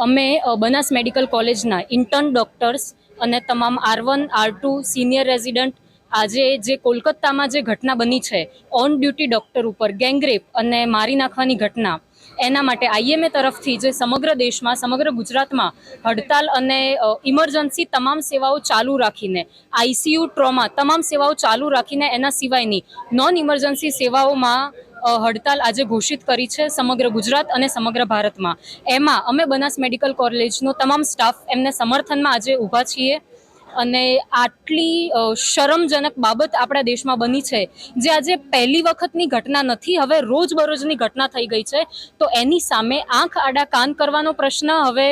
અમે બનાસ મેડિકલ કોલેજના intern doctors અને તમામ R one R two senior resident આજે જે કોલકાતામાં જે ઘટના બની છે ઓન ડ્યુટી ડૉક્ટર ઉપર ગેંગરેપ અને મારી નાખવાની ઘટના, એના માટે આઈએમએ તરફથી જે સમગ્ર દેશમાં, સમગ્ર ગુજરાતમાં હડતાલ અને ઇમરજન્સી તમામ સેવાઓ ચાલુ રાખીને આઈસીયુ ટ્રોમા તમામ સેવાઓ ચાલુ રાખીને એના સિવાયની નોન ઇમરજન્સી સેવાઓમાં હડતાલ આજે ઘોષિત કરી છે સમગ્ર ગુજરાત અને સમગ્ર ભારતમાં. એમાં અમે બનાસ મેડિકલ કોલેજનો તમામ સ્ટાફ એમને સમર્થનમાં આજે ઊભા છીએ અને આટલી શરમજનક બાબત આપણા દેશમાં બની છે જે આજે પહેલી વખતની ઘટના નથી, હવે રોજબરોજની ઘટના થઈ ગઈ છે. તો એની સામે આંખ આડા કાન કરવાનો પ્રશ્ન, હવે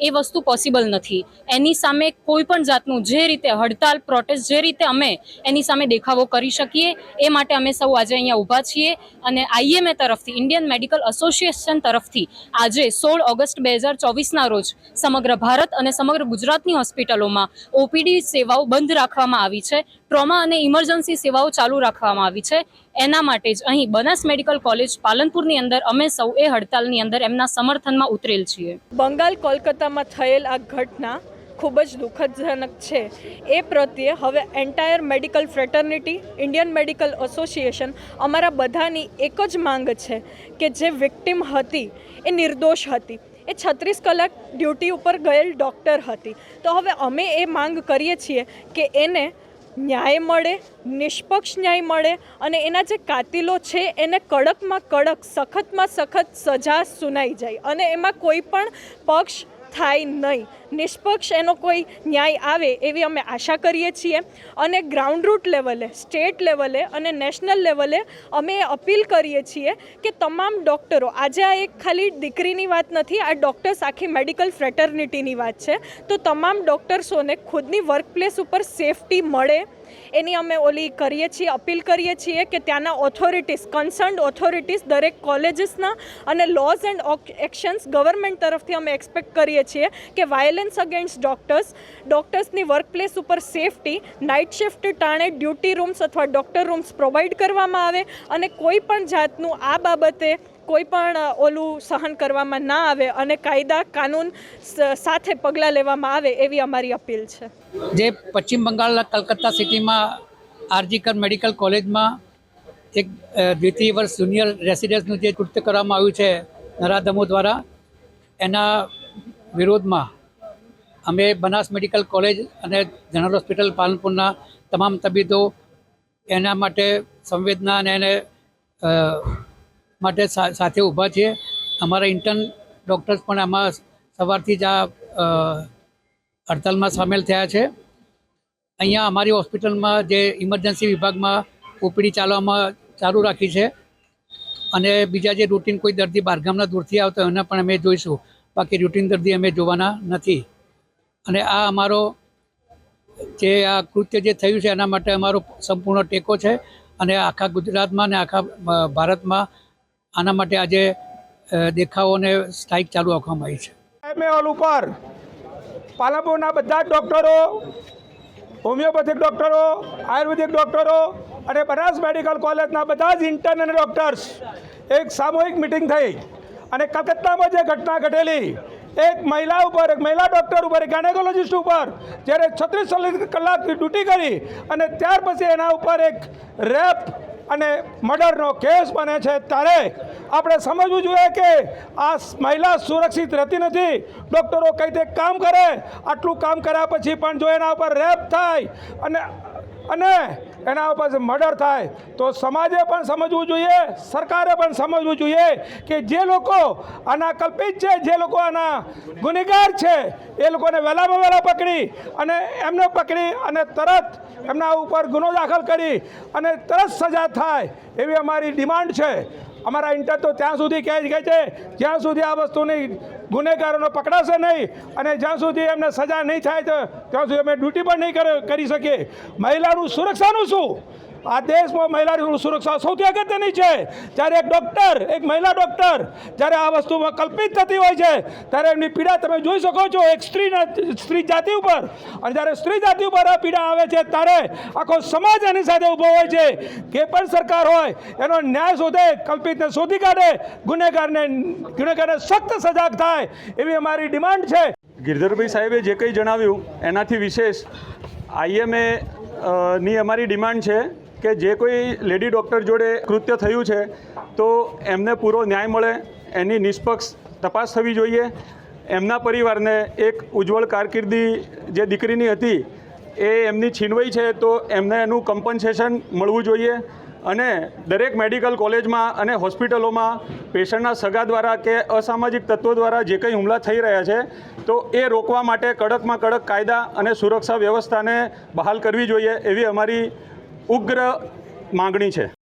એ વસ્તુ પોસિબલ નથી. એની સામે કોઈ પણ જાતનું જે રીતે હડતાલ પ્રોટેસ્ટ જે રીતે અમે એની સામે દેખાવો કરી શકીએ, એ માટે અમે સૌ આજે અહીંયા ઊભા છીએ અને આઈએમએ તરફથી ઇન્ડિયન મેડિકલ એસોસિએશન તરફથી આજે સોળ ઓગસ્ટ બે હજાર ચોવીસના રોજ સમગ્ર ભારત અને સમગ્ર ગુજરાતની હોસ્પિટલોમાં ઓપીડી સેવાઓ બંધ રાખવામાં આવી છે. ટ્રોમા અને ઇમરજન્સી સેવાઓ ચાલુ રાખવામાં આવી છે. એના માટે જ અહીં બનાસ મેડિકલ કોલેજ પાલનપુરની અંદર અમે સૌ એ હડતાલની અંદર એમના સમર્થનમાં ઉતરેલ છીએ. બંગાળ કોલકાતામાં થયેલ આ ઘટના ખૂબ જ દુઃખદજનક છે. એ પ્રત્યે હવે entire medical fraternity, Indian medical association અમારા બધાની એક જ માંગ છે કે જે વિક્ટિમ હતી એ નિર્દોષ હતી. એ છત્રીસ કલાક ડ્યુટી ઉપર ગયેલ ડૉક્ટર હતી. તો હવે અમે એ માંગ કરીએ છીએ કે એને ન્યાય મળે, નિષ્પક્ષ ન્યાય મળે અને એના જે કાતિલો છે એને કડકમાં કડક, સખતમાં સખત સજા સુનાઈ જાય. અને એમાં કોઈ પણ પક્ષ થાય નહીં. નિષ્પક્ષ એનો કોઈ ન્યાય આવે એવી અમે આશા કરીએ છીએ અને ગ્રાઉન્ડ રૂટ લેવલે સ્ટેટ લેવલે અને નેશનલ લેવલે અમે અપીલ કરીએ છીએ કે તમામ ડૉક્ટરો આજે આ એક ખાલી દીકરીની વાત નથી, આ ડૉક્ટર્સ આખી મેડિકલ ફ્રેટર્નિટીની વાત છે, તો તમામ ડૉક્ટર્સોને ખુદની વર્કપ્લેસ ઉપર સેફટી મળે એની અમે ઓલી કરીએ છીએ, અપીલ કરીએ છીએ કે ત્યાંના ઓથોરિટીઝ કન્સર્ન્ડ ઓથોરિટીઝ દરેક કોલેજીસના અને લોઝ એન્ડ એક્શન્સ ગવર્મેન્ટ તરફથી અમે એક્સપેક્ટ કરીએ છીએ કે વાયલન્સ અગેન્સ્ટ ડૉક્ટર્સ ડૉક્ટર્સની વર્કપ્લેસ ઉપર સેફટી નાઇટ શિફ્ટ ટાણે ડ્યુટી રૂમ્સ અથવા ડૉક્ટર રૂમ્સ પ્રોવાઈડ કરવામાં આવે અને કોઈ પણ જાતનું આ બાબતે કોઈ પણ ઓલું સહન કરવામાં ના આવે અને કાયદા, કાનૂન સાથે પગલાં લેવામાં આવે એવી અમારી અપીલ છે. જે પશ્ચિમ બંગાળના કલકત્તા સિટીમાં આરજીકર મેડિકલ કોલેજમાં એક દ્વિતીય વર્ષ જુનિયર રેસિડેન્સનું જે કૃત્ય કરવામાં આવ્યું છે નરાધમો દ્વારા, એના વિરોધમાં અમે બનાસ મેડિકલ કોલેજ અને જનરલ હોસ્પિટલ પાલનપુરના તમામ તબીબો એના માટે સંવેદના અને એને માટે સાથે ઊભા છીએ. અમારા ઇન્ટર્ન ડૉક્ટર્સ પણ આમાં સવારથી જ આ હડતાલમાં સામેલ થયા છે. અહીંયા અમારી હોસ્પિટલમાં જે ઇમરજન્સી વિભાગમાં ઓપીડી ચાલવામાં ચાલુ રાખી છે અને બીજા જે રૂટીન કોઈ દર્દી બહારગામના દૂરથી આવતા એને પણ અમે જોઈશું. બાકી રૂટીન દર્દી અમે જોવાના નથી. અને આ અમારો જે આ કૃત્ય જે થયું છે એના માટે અમારો સંપૂર્ણ ટેકો છે અને આખા ગુજરાતમાં અને આખા ભારતમાં આના માટે આજે દેખાવોને દેખાવો સ્ટ્રાઇક ચાલુ રાખવામાં આવી છે. એમએઓલ ઉપર પાલનપુરના બધા જ ડૉક્ટરો, હોમિયોપેથિક ડૉક્ટરો, આયુર્વેદિક ડૉક્ટરો અને બનાસ મેડિકલ કોલેજના બધા જ ઇન્ટર્ન અને ડૉક્ટર્સ એક સામૂહિક મિટિંગ થઈ અને કલકત્તામાં જે ઘટના ઘટેલી, એક મહિલા ઉપર, એક મહિલા ડૉક્ટર ઉપર, એક ગાયનેકોલોજિસ્ટ ઉપર, જ્યારે છત્રીસ કલાક ડ્યુટી કરી અને ત્યાર પછી એના ઉપર એક રેપ અને મર્ડરનો કેસ બને છે ત્યારે આપણે સમજવું જોઈએ કે આ મહિલા સુરક્ષિત રહેતી નથી. ડૉક્ટરો કઈ રીતે કામ કરે? આટલું કામ કર્યા પછી પણ જો એના ઉપર રેપ થાય અને અને એના ઉપર મર્ડર થાય, તો સમાજે પણ સમજવું જોઈએ, સરકારે પણ સમજવું જોઈએ કે જે લોકો આના કલ્પિત છે, જે લોકો આના ગુનેગાર છે, એ લોકોને વહેલામાં વહેલા પકડી અને એમને પકડી અને તરત એમના ઉપર ગુનો દાખલ કરી અને તરત સજા થાય એવી અમારી ડિમાન્ડ છે. અમારા ઇન્ટર તો ત્યાં સુધી કહે છે, જ્યાં સુધી આ વસ્તુની ગુનેગારોને પકડાશે નહીં અને જ્યાં સુધી એમને સજા નહીં થાય તો ત્યાં સુધી અમે ડ્યુટી પણ નહીં કરે- શકીએ. મહિલાનું સુરક્ષાનું શું? આ દેશમાં મહિલાની સુરક્ષા સૌથી અગત્યની છે. જ્યારે એક ડૉક્ટર એક મહિલા ડૉક્ટર જ્યારે આ વસ્તુમાં કલ્પિત થતી હોય છે, ત્યારે એમની પીડા તમે જોઈ શકો છો, એક સ્ત્રીના, સ્ત્રી જાતિ ઉપર. અને જ્યારે સ્ત્રી જાતિ ઉપર આ પીડા આવે છે, ત્યારે આખો સમાજ એની સાથે ઊભો હોય છે. કે પણ સરકાર હોય, એનો ન્યાય શોધે, કલ્પિતને શોધી કાઢે, ગુનેગારને ગુનેગારને સખ્ત સજાગ થાય, એવી અમારી ડિમાન્ડ છે. ગિરધરભાઈ સાહેબે જે કંઈ જણાવ્યું, એનાથી વિશેષ આઈએમએ ની અમારી ડિમાન્ડ છે કે જે કોઈ લેડી ડૉક્ટર જોડે કૃત્ય થયું છે, તો એમને પૂરો ન્યાય મળે, એની નિષ્પક્ષ તપાસ થવી જોઈએ. એમના પરિવારને એક ઉજ્જવળ કારકિર્દી જે દીકરીની હતી, એ એમની છીનવાઈ છે, તો એમને એનું કમ્પન્સેશન મળવું જોઈએ. અને દરેક મેડિકલ કોલેજમાં અને હોસ્પિટલોમાં પેશન્ટના સગા દ્વારા કે અસામાજિક તત્વો દ્વારા જે કંઈ હુમલા થઈ રહ્યા છે, તો એ રોકવા માટે કડકમાં કડક કાયદા અને સુરક્ષા વ્યવસ્થાને બહાલ કરવી જોઈએ, એવી અમારી ઉગ્ર માગણી છે.